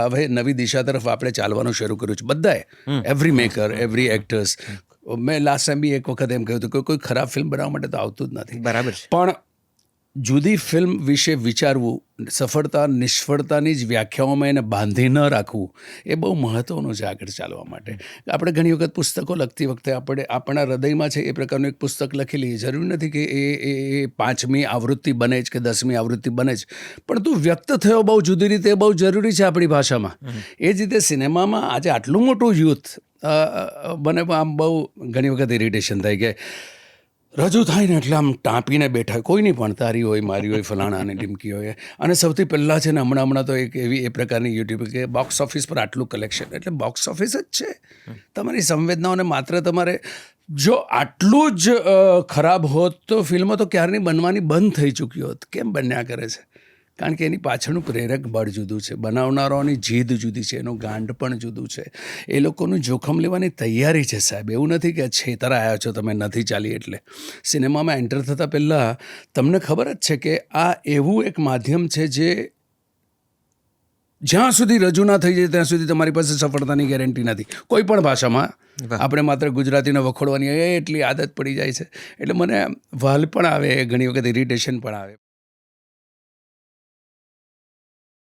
હવે નવી દિશા તરફ આપણે ચાલવાનું શરૂ કર્યું છે. બધાએ. એવરી મેકર એવરી એક્ટર્સ મેં લાસ્ટ ટાઈમ બી એક વખત એમ કહ્યું હતું કે કોઈ ખરાબ ફિલ્મ બનાવવા માટે તો આવતું જ નથી. બરાબર પણ જુદી ફિલ્મ વિશે વિચારવું સફળતા નિષ્ફળતાની જ વ્યાખ્યાઓમાં એને બાંધી ન રાખવું એ બહુ મહત્ત્વનું છે આગળ ચાલવા માટે. આપણે ઘણી વખત પુસ્તકો લખતી વખતે આપણે આપણા હૃદયમાં છે એ પ્રકારનું એક પુસ્તક લખી લઈએ. જરૂરી નથી કે એ એ પાંચમી આવૃત્તિ બને જ કે દસમી આવૃત્તિ બને જ. પણ તું વ્યક્ત થયો બહુ જુદી રીતે બહુ જરૂરી છે આપણી ભાષામાં. એ જ રીતે સિનેમામાં આજે આટલું મોટું યુથ મને આમ બહુ ઘણી વખત ઇરિટેશન થાય કે રજૂ થાય ને એટલે આમ ટાંપીને બેઠા. કોઈની પણ તારી હોય, મારી હોય ફલાણાની ટીમકી હોય. અને સૌથી પહેલાં છે ને, હમણાં હમણાં તો એક એવી એ પ્રકારની યુટ્યુબ કે બોક્સ ઓફિસ પર આટલું કલેક્શન એટલે બોક્સ ઓફિસ જ છે. તમારી સંવેદનાઓને માત્ર તમારે જો આટલું જ ખરાબ હોત તો ફિલ્મો તો ક્યારની બનવાની બંધ થઈ ચૂકી હોત? કેમ બન્યા કરે છે? કારણ કે એની પાછળનું પ્રેરક બળ જુદું છે. બનાવનારાઓની જીદ જુદી છે એનું ગાંડ પણ જુદું છે. એ લોકોનું જોખમ લેવાની તૈયારી છે સાહેબ. એવું નથી કે છેતરા આવ્યા છો તમે નથી ચાલી એટલે. સિનેમામાં એન્ટર થતાં પહેલાં તમને ખબર જ છે કે આ એવું એક માધ્યમ છે જે જ્યાં સુધી રજૂ ના થઈ જાય ત્યાં સુધી તમારી પાસે સફળતાની ગેરંટી નથી. કોઈ પણ ભાષામાં આપણે માત્ર ગુજરાતીને વખોડવાની એટલી આદત પડી જાય છે. એટલે મને વાલ પણ આવે ઘણી વખત ઇરિટેશન પણ આવે.